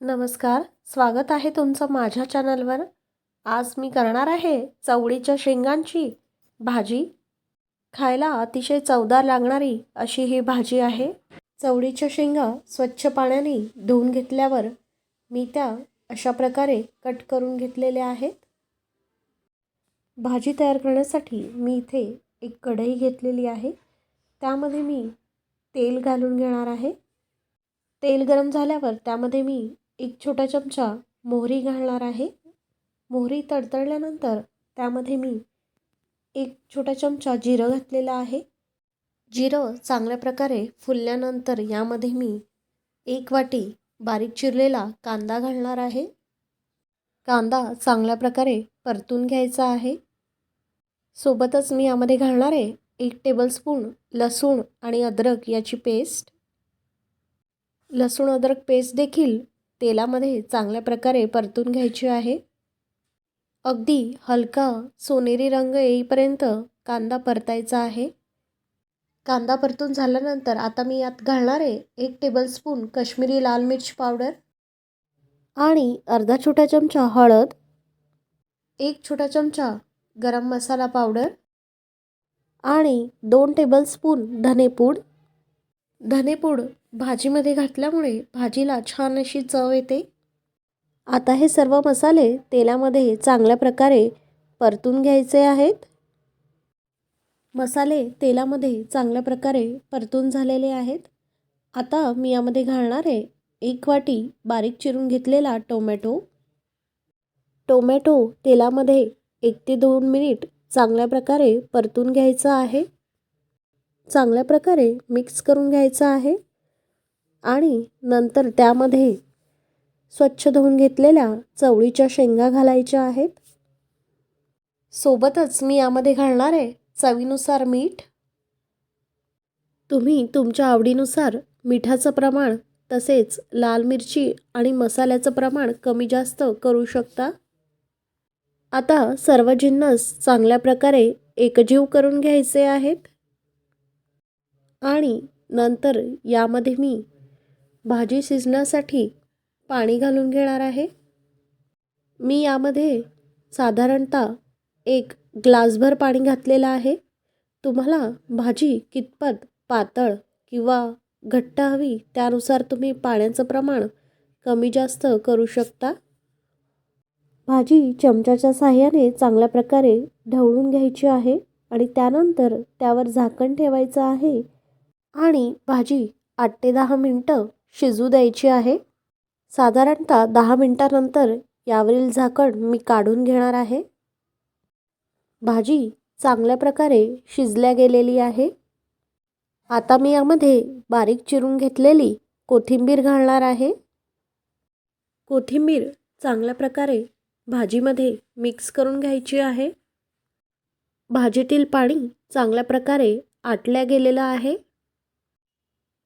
नमस्कार स्वागत आहे तुमचं माझ्या चॅनलवर. आज मी करणार आहे चवळीच्या शेंगांची भाजी. खायला अतिशय चवदार लागणारी अशी ही भाजी आहे. चवळीच्या शेंगा स्वच्छ पाण्याने धुवून घेतल्यावर मी त्या अशा प्रकारे कट करून घेतलेल्या आहेत. भाजी तयार करण्यासाठी मी इथे एक कढई घेतलेली आहे. त्यामध्ये मी तेल घालून घेणार आहे. तेल गरम झाल्यावर त्यामध्ये मी एक छोटा चमचा मोहरी घालणार आहे. मोहरी तडतडल्यानंतर त्यामध्ये मी एक छोटा चमचा जिरं घातलेलं आहे. जिरं चांगल्या प्रकारे फुलल्यानंतर यामध्ये मी एक वाटी बारीक चिरलेला कांदा घालणार आहे. कांदा चांगल्या प्रकारे परतून घ्यायचा आहे. सोबतच मी यामध्ये घालणार आहे एक टेबलस्पून लसूण आणि अद्रक याची पेस्ट लसूण अद्रक पेस्ट देखील तेलामध्ये चांगल्या प्रकारे परतून घ्यायची आहे. अगदी हलका सोनेरी रंग येईपर्यंत कांदा परतायचा आहे. कांदा परतून झाल्यानंतर आता मी यात घालणार आहे एक टेबलस्पून कश्मीरी लाल मिर्च पावडर आणि अर्धा छोटा चमचा हळद एक छोटा चमचा गरम मसाला पावडर आणि दोन टेबलस्पून धनेपूड. धनेपूड भाजीमध्ये घातल्यामुळे भाजीला छान अशी चव येते. आता हे सर्व मसाले तेलामध्ये चांगल्या प्रकारे परतून घ्यायचे आहेत. मसाले तेलामध्ये चांगल्या प्रकारे परतून झालेले आहेत. आता मी यामध्ये घालणार आहे एक वाटी बारीक चिरून घेतलेला टोमॅटो. टोमॅटो तेलामध्ये एक ते दोन मिनिट चांगल्या प्रकारे परतून घ्यायचं आहे. चांगल्या प्रकारे मिक्स करून घ्यायचं आहे. आणि नंतर त्यामध्ये स्वच्छ धुवून घेतलेल्या चवळीच्या शेंगा घालायच्या आहेत. सोबतच मी यामध्ये घालणार आहे चवीनुसार मीठ. तुम्ही तुमच्या आवडीनुसार मिठाचं प्रमाण तसेच लाल मिरची आणि मसाल्याचं प्रमाण कमी जास्त करू शकता. आता सर्व जिन्नस चांगल्या प्रकारे एकजीव करून घ्यायचे आहेत. आणि नंतर यामध्ये मी भाजी शिजण्यासाठी पाणी घालून घेणार आहे. मी यामध्ये साधारणतः एक ग्लासभर पाणी घातलेलं आहे. तुम्हाला भाजी कितपत पातळ किंवा घट्ट हवी त्यानुसार तुम्ही पाण्याचं प्रमाण कमी जास्त करू शकता. भाजी चमच्याच्या साह्याने चांगल्या प्रकारे ढवळून घ्यायची आहे आणि त्यानंतर त्यावर झाकण ठेवायचं आहे. आणि भाजी आठ ते दहा मिनटं शिजू द्यायची आहे. साधारणतः दहा मिनटानंतर यावरील झाकण मी काढून घेणार आहे. भाजी चांगल्या प्रकारे शिजल्या गेलेली आहे. आता मी यामध्ये बारीक चिरून घेतलेली कोथिंबीर घालणार आहे. कोथिंबीर चांगल्या प्रकारे भाजीमध्ये मिक्स करून घ्यायची आहे. भाजीतील पाणी चांगल्या प्रकारे आटल्या गेलेलं आहे.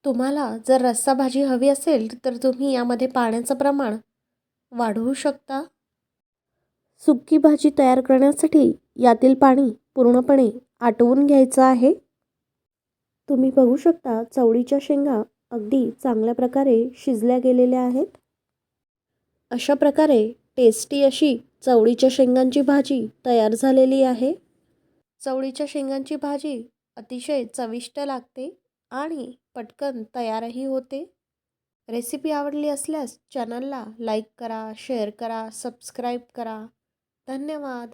तुम्हाला जर रस्सा भाजी हवी असेल तर तुम्ही यामध्ये पाण्याचं प्रमाण वाढवू शकता. सुकी भाजी तयार करण्यासाठी यातील पाणी पूर्णपणे आटवून घ्यायचं आहे. तुम्ही बघू शकता चवळीच्या शेंगा अगदी चांगल्या प्रकारे शिजल्या गेलेल्या आहेत. अशा प्रकारे टेस्टी अशी चवळीच्या शेंगांची भाजी तयार झालेली आहे. चवळीच्या शेंगांची भाजी अतिशय चविष्ट लागते. आणि पटकन तयारही होते. रेसिपी आवडली असल्यास चॅनलला लाईक करा शेअर करा सबस्क्राईब करा. धन्यवाद.